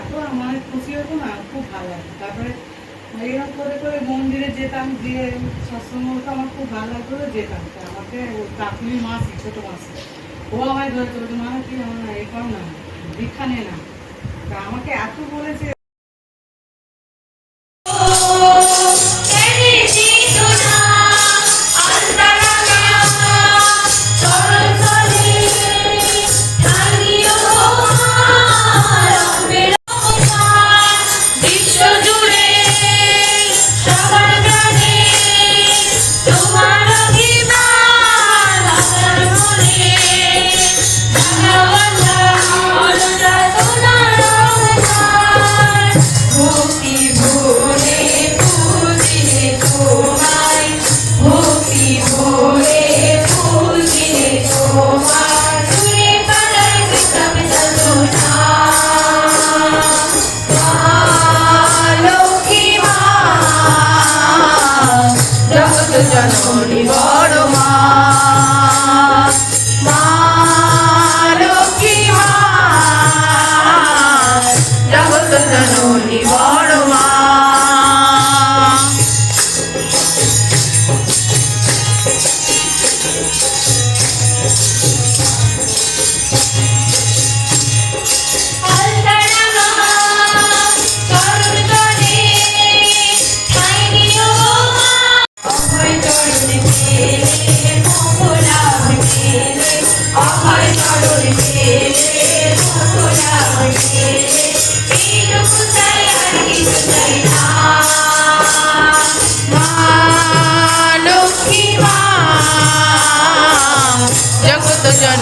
এত আমার খুশি হতো না, খুব ভালো লাগতো। তারপরে এইরকম করে করে মন্দিরে যেতাম, গিয়ে সৎসঙ্গ হতো আমার খুব ভালো লাগতো যেতাম। আমাকে কাকুলি মাসি, ছোটো মাসি। ও আমায় ধরে চলতো মা কি আমার এই কারণ না দীক্ষা নে না। তা আমাকে এত বলেছে বড় মা জগত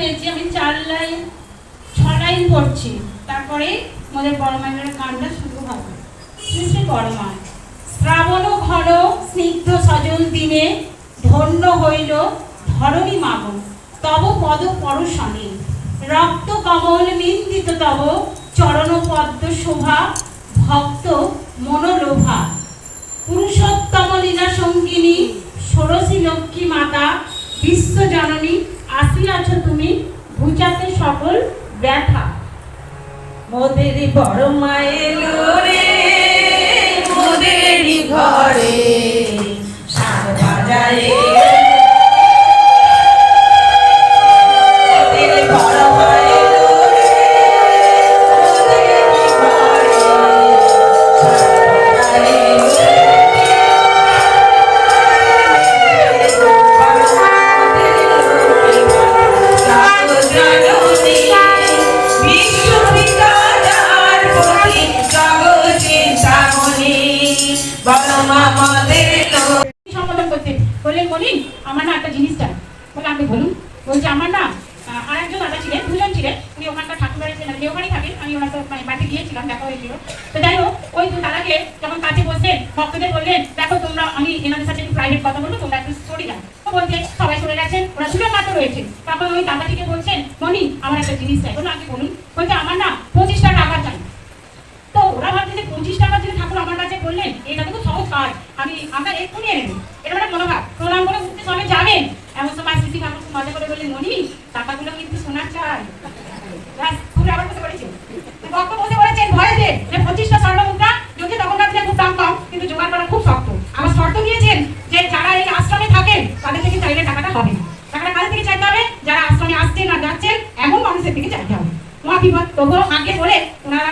পেয়েছি, আমি চার লাইন, ছ লাইন পড়ছি। তারপরে আমাদের বড়মায়ের গানটা শুরু হবে। শ্রী বড়মা শ্রাবণ ঘন স্নিগ্ধ সজল দিনে ধন্য হইল ধরণী মাগ তব পদ পরশনে। রক্ত কমল নিন্দিত তব চরণ পদ্ম শোভা, ভক্ত মনোলোভা। পুরুষোত্তম লীলা সঙ্গিনী, ষোড়শী লক্ষ্মী মাতা, বিশ্ব জননী আসিয়াছ তুমি ঘুচাতে সকল ব্যথা। মোদের বড় মায়ের মোদের ঘরে। ভক্তদের বললেন দেখো তোমরা আমি এনাদের সাথে একটু প্রাইভেট কথা বলব তোমরা একটু সরে যাও তো বলছে সবাই সরে গেছেন ওরা সুযোগ মাত্র রয়েছে। তারপর ওই দাদাটিকে বলছেন মনি আমার একটা জিনিস চাই বলুন আগে বলুন বলছে আমার না পঁচিশটা টাকা চাই। তো ওরা ভাবছে যে পঁচিশ টাকা যদি ঠাকুর আমার কাছে বললেন এটা তো সহজ কাজ। আমি আমরা এক্ষুনি এনে দেবো। এটা মানে মনোভাব। প্রণাম করে উঠতে সবাই যাবেন। এমন সময় স্মৃতি ঠাকুর মজা করে বললেন মনি টাকাগুলো কিন্তু সোনার চাই ব্যাস, বক্ত বসে বলেছেন ভয়েতে যে পঁচিশটা স্বর্ণ মুদ্রা যদি তখনকার দিনে খুব দাম কম কিন্তু জোগাড় করা খুব শক্ত আবার শর্ত দিয়েছেন যে যারা এই আশ্রমে থাকেন তাদের থেকে চাইলে টাকাটা হবে না টাকাটা কাদের থেকে চাইতে হবে যারা আশ্রমে আসছেন না যাচ্ছেন এমন মানুষের থেকে চাইতে হবে মহাবিপদ তবুও আগে বলে ওনারা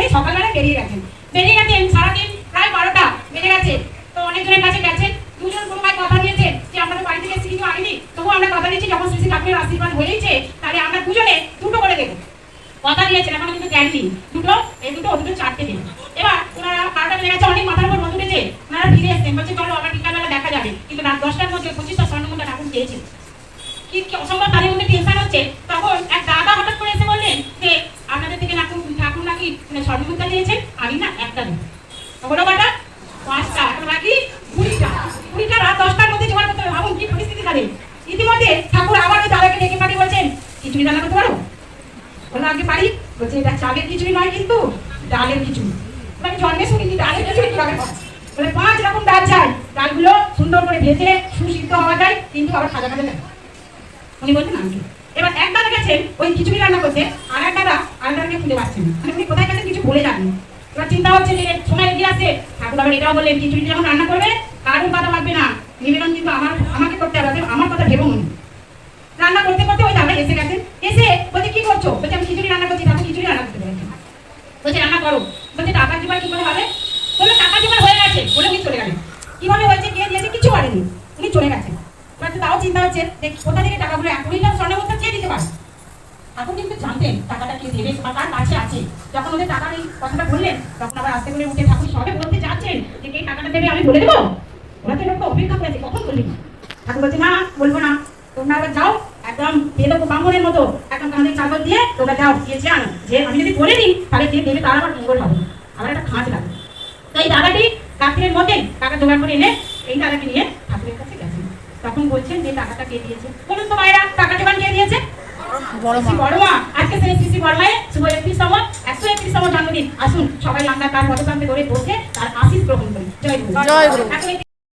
কি সকালবেলা বেরিয়ে গেছেন। বেরিয়ে গেছেন সারাদিন, প্রায় বারোটা বেজে গেছে। তো অনেকজনের কাছে গেছেন। দুজন কোনো ভাই কথা দিয়েছে যে আমাদের বাড়ি থেকে কিছু আনিনি। তবুও আমরা কথা দিচ্ছি, যখন শ্রী ঠাকুরের আশীর্বাদ হয়েছে তাহলে আমরা দুজনে দুটো করে দেবো। কথা দিয়েছেন, এখন কিন্তু দেননি। দুটো, এই দুটো, ও দুটো চারটে দিন। এবার ওনারা বারোটা বেজে গেছে, অনেক মাথার উপর রোদ উঠেছে ওনারা ফিরে এসছেন, বলছে, চলো, আবার বিকালবেলা দেখা যাবে। কিন্তু রাত দশটার মধ্যে পঁচিশটা স্বর্ণমুদ্রা ঠাকুর চেয়েছে কি অসম্ভব তাদের মধ্যে টেনশন হচ্ছে তখন এক দাদা হঠাৎ করে এসে বললেন যে আপনাদের থেকে ঠাকুর ঠাকুর নাকি মানে স্বর্ণমুদ্রা চেয়েছেন আমি না একটা দিন হলো কটা পাঁচটা এখন বাকি কুড়িটা কুড়িটা রাত দশটার মধ্যে জোগাড় করতে হবে ভাবুন কি পরিস্থিতি তাদের ইতিমধ্যে ঠাকুর আবার ওই দাদাকে ডেকে পাঠিয়ে বলছেন খিচুড়ি রান্না করতে পারো বলল আগে পারি? বলছে এটা চালের খিচুড়ি নয় কিন্তু ডালের খিচুড়ি। বলে, আমি জন্মে শুনিনি ডালের খিচুড়ি কীভাবে? বলে পাঁচ রকম ডাল চাই ডালগুলো সুন্দর করে ভেজে সুসিদ্ধ হওয়া যায় কিন্তু আবার খাজা খাজা যায়। উনি বলছেন আমি এবার এক দাদা গেছেন ওই খিচুড়ি রান্না করতে আর এক দাদা আর দাদাকে খুঁজে পাচ্ছেন না। মানে উনি কোথায় গেছেন কিছু বলে যাননি। এবার চিন্তা হচ্ছে যে সময় এগিয়ে আসছে ঠাকুর আবার এটাও বললেন খিচুড়ি যখন রান্না করবে কারোর কথা লাগবে না। নিবেদন কিন্তু আমার আমাকে করতে হবে আমার কথা ভেবো মনে রান্না করতে করতে ওই দাদা এসে গেছেন এসে বলছে কি করছ বলছে আমি খিচুড়ি রান্না করছি ঠাকুর খিচুড়ি রান্না করতে বলেছে বলছে রান্না করো বলছে, টাকা জোগাড় কি করে হবে? বলল, টাকা জোগাড় হয়ে গেছে। বলে উনি চলে গেলেন। কীভাবে হয়েছে কে দিয়েছে কিছু বলেনি উনি চলে গেছেন। তো তাও চিন্তা হচ্ছে, যে কোথা থেকে টাকাগুলো এখনই না স্বর্ণের মধ্যে কে দিতে পারে? এখন কিন্তু জানতেন টাকাটা কে দেবে, বা কার কাছে আছে। যখন ওদের টাকার এই কথাটা বললেন, তখন আবার আস্তে করে উঠে ঠাকুর সবে বলতে যাচ্ছেন, যে কে টাকাটা দেবে আমি বলে দেবো? ওরা তো এরকম অপেক্ষা করেছে, কখন বললি ঠাকুর বলছে, না, বলব না। তোমরা আবার যাও একদম দিয়ে দেবো বামনের মতো। একদম কাঁধে চাদর দিয়ে তোমরা যাও গিয়ে জানো যে আমি যদি বলে দিই তাহলে যে দেবে তার আবার মঙ্গল হবে। আবার একটা খাঁজ লাগবে। তো এই দাদাটি রাত্রের মধ্যেই টাকা জোগাড় করে এনে এই দাদাকে নিয়ে ঠাকুরের কাছে গেছেন তখন বলছেন যে টাকাটা কে দিয়েছে? বলুন তো মায়েরা টাকা জোগাড় কে দিয়েছে? বড়মা। আজকে সেই শ্রী শ্রী বড়মায়ের শুভ একত্রিশতম একশো একত্রিশতম জন্মদিন। আসুন সবাই আমরা তার পদপ্রান্তে ধরে বসে তার আশীষ গ্রহণ করি। জয় গুরু। জয় গুরু।